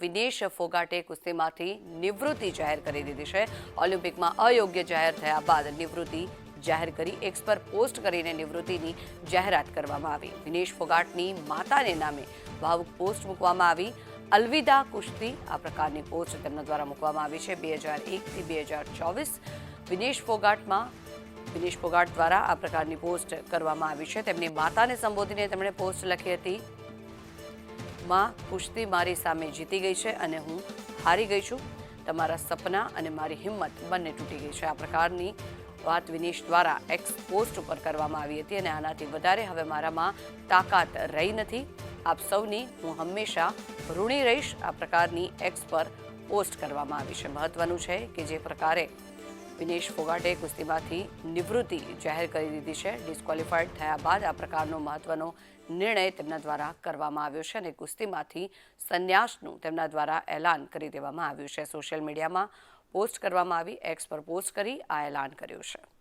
વિનેશ ફોગાટે કુસ્તીમાંથી નિવૃત્તિ જાહેર કરી દીધી છે. ઓલિમ્પિકમાં અયોગ્ય જાહેર થયા બાદ નિવૃત્તિ જાહેર કરી એક્સ પર પોસ્ટ કરીને નિવૃત્તિની જાહેરાત કરવામાં આવી. વિનેશ ફોગાટની માતાને નામે ભાવુક પોસ્ટ મૂકવામાં આવી. અલવિદા કુશ્તી આ પ્રકારની પોસ્ટ તેમના દ્વારા મૂકવામાં આવી છે. બે હજાર એકથી બે હજાર ચોવીસ વિનેશ ફોગાટમાં વિનેશ ફોગાટ દ્વારા આ પ્રકારની પોસ્ટ કરવામાં આવી છે. તેમની માતાને સંબોધીને તેમણે પોસ્ટ લખી હતી માં કુશ્તી મારી સામે જીતી ગઈ છે અને હું હારી ગઈ છું. તમારા સપના અને મારી હિંમત બંને તૂટી ગઈ છે. આ પ્રકારની વાત વિનેશ દ્વારા એક્સ પોસ્ટ ઉપર કરવામાં આવી હતી અને આનાથી વધારે હવે મારામાં તાકાત રહી નથી. આપ સૌની હું હંમેશા ઋણી રહીશ. આ પ્રકારની એક્સ પર પોસ્ટ કરવામાં આવી છે. મહત્વનું છે કે જે પ્રકારે વિનેશ ફોગાટે કુસ્તીમાંથી નિવૃત્તિ જાહેર કરી દીધી છે. ડિસ્ક્વોલિફાઈડ થયા બાદ આ પ્રકારનો મહત્વનો નિર્ણય તેમના દ્વારા કરવામાં આવ્યો છે અને કુસ્તીમાંથી સંન્યાસનું તેમના દ્વારા એલાન કરી દેવામાં આવ્યું છે. સોશિયલ મીડિયામાં પોસ્ટ કરવામાં આવી એક્સ પર પોસ્ટ કરી આ એલાન કર્યું છે.